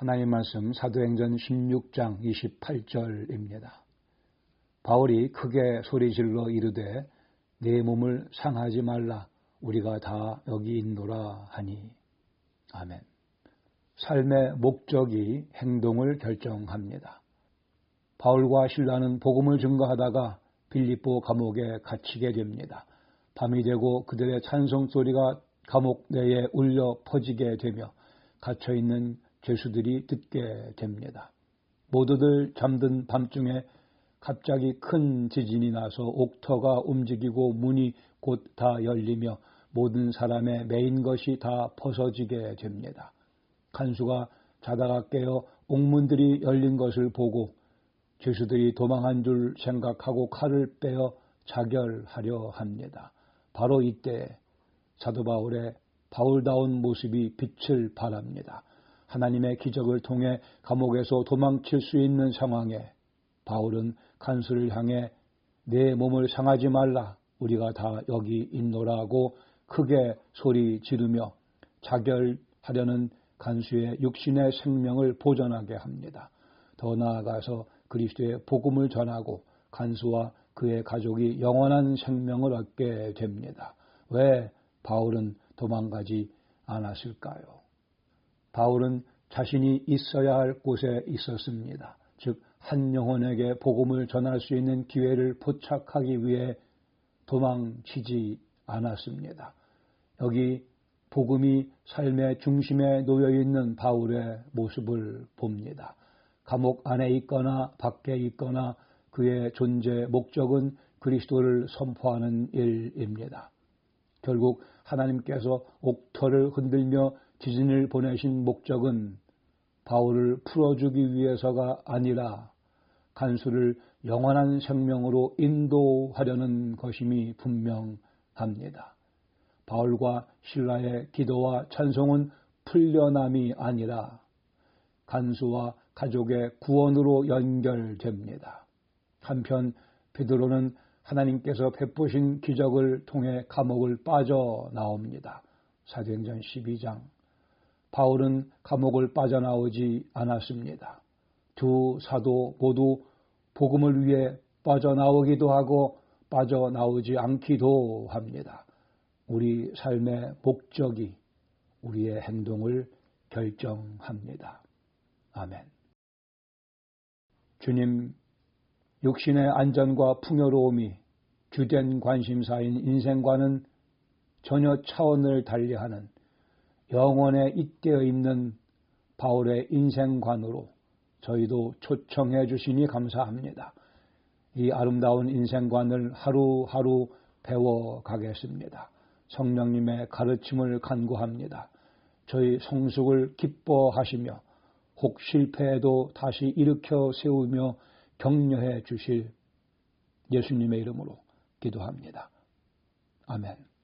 하나님 말씀 사도행전 16장 28절입니다. 바울이 크게 소리질러 이르되 내 몸을 상하지 말라 우리가 다 여기 있노라 하니 아멘. 삶의 목적이 행동을 결정합니다. 바울과 신라는 복음을 증거하다가 빌립보 감옥에 갇히게 됩니다. 밤이 되고 그들의 찬송 소리가 감옥 내에 울려 퍼지게 되며 갇혀 있는 죄수들이 듣게 됩니다. 모두들 잠든 밤중에 갑자기 큰 지진이 나서 옥터가 움직이고 문이 곧 다 열리며 모든 사람의 메인 것이 다 벗어지게 됩니다. 간수가 자다가 깨어 옥문들이 열린 것을 보고 죄수들이 도망한 줄 생각하고 칼을 빼어 자결하려 합니다. 바로 이때 사도 바울의 바울다운 모습이 빛을 발합니다. 하나님의 기적을 통해 감옥에서 도망칠 수 있는 상황에 바울은 간수를 향해 내 몸을 상하지 말라 우리가 다 여기 있노라고 크게 소리 지르며 자결하려는 간수의 육신의 생명을 보존하게 합니다. 더 나아가서 그리스도의 복음을 전하고 간수와 그의 가족이 영원한 생명을 얻게 됩니다. 왜 바울은 도망가지 않았을까요? 바울은 자신이 있어야 할 곳에 있었습니다. 즉, 한 영혼에게 복음을 전할 수 있는 기회를 포착하기 위해 도망치지 않았습니다. 여기 복음이 삶의 중심에 놓여 있는 바울의 모습을 봅니다. 감옥 안에 있거나 밖에 있거나 그의 존재 목적은 그리스도를 선포하는 일입니다. 결국 하나님께서 옥터를 흔들며 지진을 보내신 목적은 바울을 풀어주기 위해서가 아니라 간수를 영원한 생명으로 인도하려는 것임이 분명합니다. 바울과 신라의 기도와 찬송은 풀려남이 아니라 간수와 가족의 구원으로 연결됩니다. 한편 베드로는 하나님께서 베푸신 기적을 통해 감옥을 빠져나옵니다. 사도행전 12장. 바울은 감옥을 빠져나오지 않았습니다. 두 사도 모두 복음을 위해 빠져나오기도 하고 빠져나오지 않기도 합니다. 우리 삶의 목적이 우리의 행동을 결정합니다. 아멘. 주님, 육신의 안전과 풍요로움이 주된 관심사인 인생과는 전혀 차원을 달리하는 영원에 잇대어 있는 바울의 인생관으로 저희도 초청해 주시니 감사합니다. 이 아름다운 인생관을 하루하루 배워 가겠습니다. 성령님의 가르침을 간구합니다. 저희 성숙을 기뻐하시며 혹 실패해도 다시 일으켜 세우며 격려해 주실 예수님의 이름으로 기도합니다. 아멘.